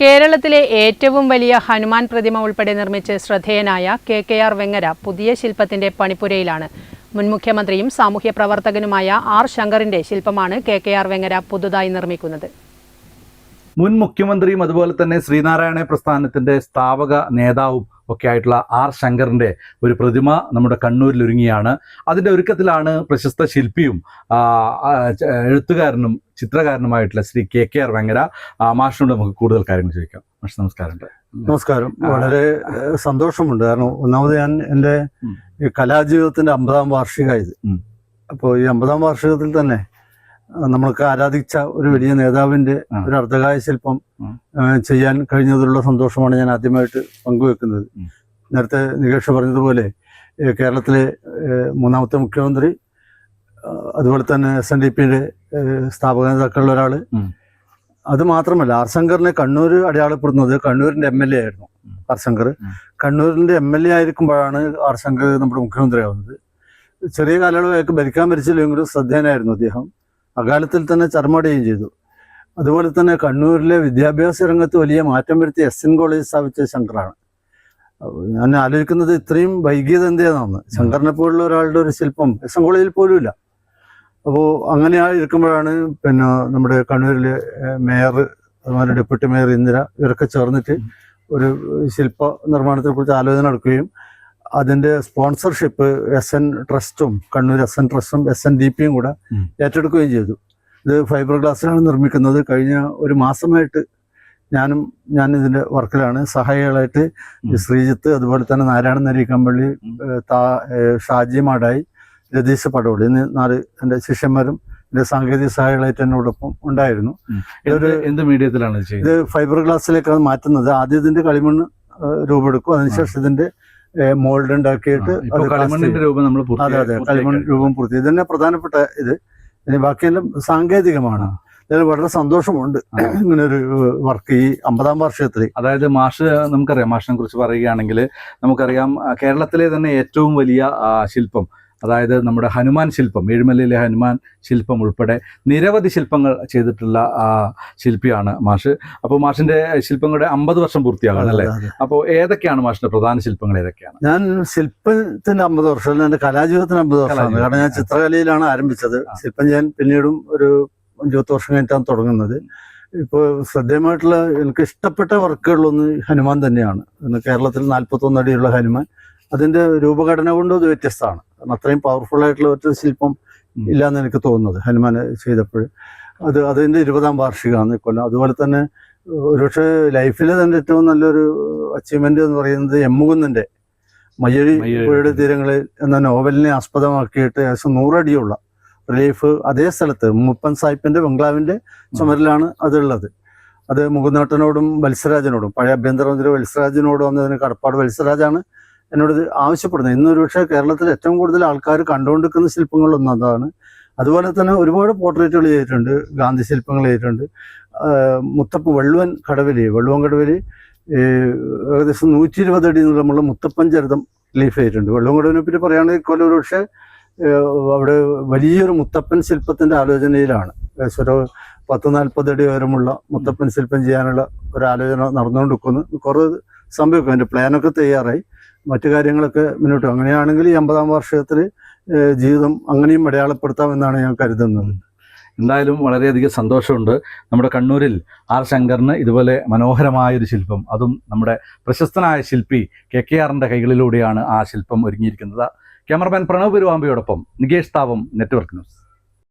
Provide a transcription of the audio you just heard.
കേരളത്തിലെ ഏറ്റവും വലിയ ഹനുമാൻ പ്രതിമ ഉൾപ്പെടെ നിർമ്മിച്ച് ശ്രദ്ധേയനായ കെ കെ ആർ വെങ്ങര പുതിയ ശില്പത്തിന്റെ പണിപ്പുരയിലാണ്. മുൻ മുഖ്യമന്ത്രിയും സാമൂഹ്യ പ്രവർത്തകനുമായ ആർ ശങ്കറിന്റെ ശില്പമാണ് കെ കെ ആർ വെങ്ങര പുതുതായി നിർമ്മിക്കുന്നത്. മുൻ മുഖ്യമന്ത്രിയും അതുപോലെ തന്നെ ശ്രീനാരായണ പ്രസ്ഥാനത്തിന്റെ സ്ഥാപക നേതാവും ഒക്കെ ആയിട്ടുള്ള ആർ ശങ്കറിന്റെ ഒരു പ്രതിമ നമ്മുടെ കണ്ണൂരിൽ ഒരുങ്ങിയാണ്. അതിന്റെ ഒരുക്കത്തിലാണ് പ്രശസ്ത ശില്പിയും എഴുത്തുകാരനും ചിത്രകാരനുമായിട്ടുള്ള Shri K K R Venkara മാഷിനോട് നമുക്ക് കൂടുതൽ കാര്യങ്ങൾ ചോദിക്കാം. മാഷ് നമസ്കാരം. നമസ്കാരം. വളരെ സന്തോഷമുണ്ട്. കാരണം ഒന്നാമത് ഞാൻ എന്റെ കലാജീവിതത്തിന്റെ അമ്പതാം വാർഷികമായത്. അപ്പോൾ ഈ അമ്പതാം വാർഷികത്തിൽ തന്നെ നമ്മൾക്ക് ആരാധിച്ച ഒരു വലിയ നേതാവിന്റെ ഒരു അർദ്ധകായ ശില്പം ചെയ്യാൻ കഴിഞ്ഞതിലുള്ള സന്തോഷമാണ് ഞാൻ ആദ്യമായിട്ട് പങ്കുവെക്കുന്നത്. നേരത്തെ നികേഷ് പറഞ്ഞതുപോലെ കേരളത്തിലെ മൂന്നാമത്തെ മുഖ്യമന്ത്രി അതുപോലെ തന്നെ എസ് എൻ ഡി പിയുടെ സ്ഥാപക നേതാക്കളിൽ ഒരാൾ. ഉം. അത് മാത്രമല്ല ആർ ശങ്കറിനെ കണ്ണൂർ അടയാളപ്പെടുന്നത് കണ്ണൂരിന്റെ എം എൽ എ ആയിരുന്നു. ആർ ശങ്കർ. കണ്ണൂരിന്റെ എം എൽ എ ആയിരിക്കുമ്പോഴാണ് ആർ ശങ്കർ നമ്മുടെ മുഖ്യമന്ത്രിയാവുന്നത്. ചെറിയ കാലയളവായിട്ട് ഭരിക്കാൻ ഭരിച്ചില്ലെങ്കിലും ശ്രദ്ധേയനായിരുന്നു അദ്ദേഹം. അകാലത്തിൽ തന്നെ ചർമ്മടയും ചെയ്തു. അതുപോലെ തന്നെ കണ്ണൂരിലെ വിദ്യാഭ്യാസ രംഗത്ത് വലിയ മാറ്റം വരുത്തി എസ് എൻ കോളേജ് സ്ഥാപിച്ച ശങ്കറാണ്. ഞാൻ ആലോചിക്കുന്നത് ഇത്രയും വൈകിയത് എന്തേന്നാണ് ശങ്കറിനെ പോലുള്ള ഒരാളുടെ ഒരു ശില്പം എസ് എൻ കോളേജിൽ പോലും ഇല്ല. അപ്പോൾ അങ്ങനെ ഇരിക്കുമ്പോഴാണ് പിന്നെ നമ്മുടെ കണ്ണൂരിലെ മേയർ അതുപോലെ ഡെപ്യൂട്ടി മേയർ ഇന്ദിര ഇവരൊക്കെ ചേർന്നിട്ട് ഒരു ശില്പ നിർമ്മാണത്തെ കുറിച്ച് ആലോചന നടക്കുകയും അതിന്റെ സ്പോൺസർഷിപ്പ് എസ് എൻ ട്രസ്റ്റും കണ്ണൂർ എസ് എൻ ട്രസ്റ്റും എസ് എൻ ഡി പിയും കൂടെ ഏറ്റെടുക്കുകയും ചെയ്തു. ഇത് ഫൈബർ ഗ്ലാസ്സിലാണ് നിർമ്മിക്കുന്നത്. കഴിഞ്ഞ ഒരു മാസമായിട്ട് ഞാനും ഞാൻ ഇതിന്റെ വർക്കിലാണ്. സഹായികളായിട്ട് ശ്രീജിത്ത് അതുപോലെ തന്നെ നാരായണൻ നരീക്കമ്പള്ളി താ- ഷാജി മാടായി രതീഷ് പടവളി എന്നീ നാല് എന്റെ ശിഷ്യന്മാരും എന്റെ സാങ്കേതിക സഹായികളായിട്ട് എന്നോടൊപ്പം ഉണ്ടായിരുന്നു. ഇതൊരു എന്ത് മീഡിയത്തിലാണ് ഇത് ഫൈബർ ഗ്ലാസ്സിലേക്കാണ് മാറ്റുന്നത്. ആദ്യം ഇതിന്റെ കളിമണ്ണ് രൂപമെടുക്കും. അതിനുശേഷം ഇതിന്റെ മോൾഡ് ഉണ്ടാക്കിയിട്ട്. രൂപം നമ്മൾ അതെ അതെ കളിമൺ രൂപം പൂർത്തി ഇത് തന്നെ പ്രധാനപ്പെട്ട ഇത് ഇനി ബാക്കിയെല്ലാം സാങ്കേതികമാണ്. ഇതിൽ വളരെ സന്തോഷമുണ്ട്. ഇങ്ങനെ ഒരു വർക്ക് ഈ അമ്പതാം വർഷത്തിൽ അതായത് മാഷ് നമുക്കറിയാം മാഷിനെ കുറിച്ച് പറയുകയാണെങ്കിൽ നമുക്കറിയാം കേരളത്തിലെ തന്നെ ഏറ്റവും വലിയ ആ, ശില്പം അതായത് നമ്മുടെ ഹനുമാൻ ശില്പം ഏഴുമലയിലെ ഹനുമാൻ ശില്പം ഉൾപ്പെടെ നിരവധി ശില്പങ്ങൾ ചെയ്തിട്ടുള്ള ആ, ശില്പിയാണ് മാഷ്. അപ്പോൾ മാഷിന്റെ ശില്പങ്ങളുടെ അമ്പത് വർഷം പൂർത്തിയാകണം അല്ലേ? അപ്പോൾ ഏതൊക്കെയാണ് മാഷിന്റെ പ്രധാന ശില്പങ്ങൾ ഏതൊക്കെയാണ്? ഞാൻ ശില്പത്തിന്റെ അമ്പത് വർഷം എന്റെ കലാജീവിതത്തിന് അമ്പത് വർഷമാണ്. കാരണം ഞാൻ ചിത്രകലയിലാണ് ആരംഭിച്ചത്. ശില്പം ഞാൻ പിന്നീടും ഒരു ഇരുപത്തി വർഷം കഴിഞ്ഞിട്ടാണ് തുടങ്ങുന്നത്. ഇപ്പോൾ ശ്രദ്ധേയമായിട്ടുള്ള എനിക്ക് ഇഷ്ടപ്പെട്ട വർക്കുകളൊന്ന് ഹനുമാൻ തന്നെയാണ്. കേരളത്തിൽ നാൽപ്പത്തൊന്നടിയുള്ള ഹനുമാൻ. അതിന്റെ രൂപഘടന കൊണ്ടും അത് വ്യത്യസ്തമാണ്. കാരണം അത്രയും പവർഫുൾ ആയിട്ടുള്ള ഒരു ശില്പം ഇല്ല ഇല്ലാന്ന് എനിക്ക് തോന്നുന്നത് ഹനുമാൻ ചെയ്തപ്പോൾ അത് അതിന്റെ ഇരുപതാം വാർഷികമാണ് ഇക്കൊല്ലം. അതുപോലെ തന്നെ ഒരുപക്ഷെ ലൈഫിലെ തന്നെ ഏറ്റവും നല്ലൊരു അച്ചീവ്മെന്റ് എന്ന് പറയുന്നത് എമ്മുകുന്നിന്റെ മയ്യഴി മയ്യഴി. പുഴയുടെ തീരങ്ങളിൽ എന്ന നോവലിനെ ആസ്പദമാക്കിയിട്ട് ഏകദേശം നൂറടിയുള്ള റിലീഫ് അതേ സ്ഥലത്ത് മുപ്പൻ സാഹിബിന്റെ ബംഗ്ലാവിന്റെ ചുമരിലാണ് അതുള്ളത്. അത് മുകുന്നേട്ടനോടും വത്സരാജനോടും പഴയ ആഭ്യന്തരമന്ത്രി വത്സരാജനോടും വന്നതിന് കടപ്പാട് വത്സരാജാണ് എന്നോട് ആവശ്യപ്പെടുന്നത്. ഇന്ന് ഒരുപക്ഷെ കേരളത്തിൽ ഏറ്റവും കൂടുതൽ ആൾക്കാർ കണ്ടുകൊണ്ടിരിക്കുന്ന ശില്പങ്ങളൊന്നും അതാണ്. അതുപോലെ തന്നെ ഒരുപാട് പോർട്രേറ്റുകൾ ചെയ്തിട്ടുണ്ട്. ഗാന്ധി ശില്പങ്ങൾ ചെയ്തിട്ടുണ്ട്. മുത്തപ്പ് വെള്ളുവൻ കടവലി വെള്ളുവൻ കടവലി ഏകദേശം നൂറ്റി ഇരുപത് അടി നീളമുള്ള മുത്തപ്പൻ ചരിതം ലീഫ് ചെയ്തിട്ടുണ്ട്. വെള്ളുവൻ കടവിനെ പറ്റി പറയുകയാണെങ്കിൽ കൊല്ലം ഒരുപക്ഷെ അവിടെ വലിയൊരു മുത്തപ്പൻ ശില്പത്തിന്റെ ആലോചനയിലാണ്. ഏകദേശം ഒരു പത്ത് നാൽപ്പത് അടി ഉയരമുള്ള മുത്തപ്പൻ ശില്പം ചെയ്യാനുള്ള ഒരു ആലോചന നടന്നുകൊണ്ടിരിക്കുന്നു. കുറേ സംഭവിക്കും. അതിന്റെ പ്ലാനൊക്കെ തയ്യാറായി. മറ്റു കാര്യങ്ങളൊക്കെ മുന്നോട്ട് അങ്ങനെയാണെങ്കിൽ ഈ അമ്പതാം വർഷത്തിൽ ജീവിതം അങ്ങനെയും അടയാളപ്പെടുത്താമെന്നാണ് ഞാൻ കരുതുന്നത്. എന്തായാലും വളരെയധികം സന്തോഷമുണ്ട്. നമ്മുടെ കണ്ണൂരിൽ ആർ ശങ്കറിന് ഇതുപോലെ മനോഹരമായ ഒരു ശില്പം. അതും നമ്മുടെ പ്രശസ്തനായ ശില്പി കെ കെ ആറിന്റെ കൈകളിലൂടെയാണ് ആ ശില്പം ഒരുങ്ങിയിരിക്കുന്നത്. ക്യാമറമാൻ പ്രണവ് പെരുവാമ്പയോടൊപ്പം നികേഷ് താവം നെറ്റ്വർക്ക് ന്യൂസ്.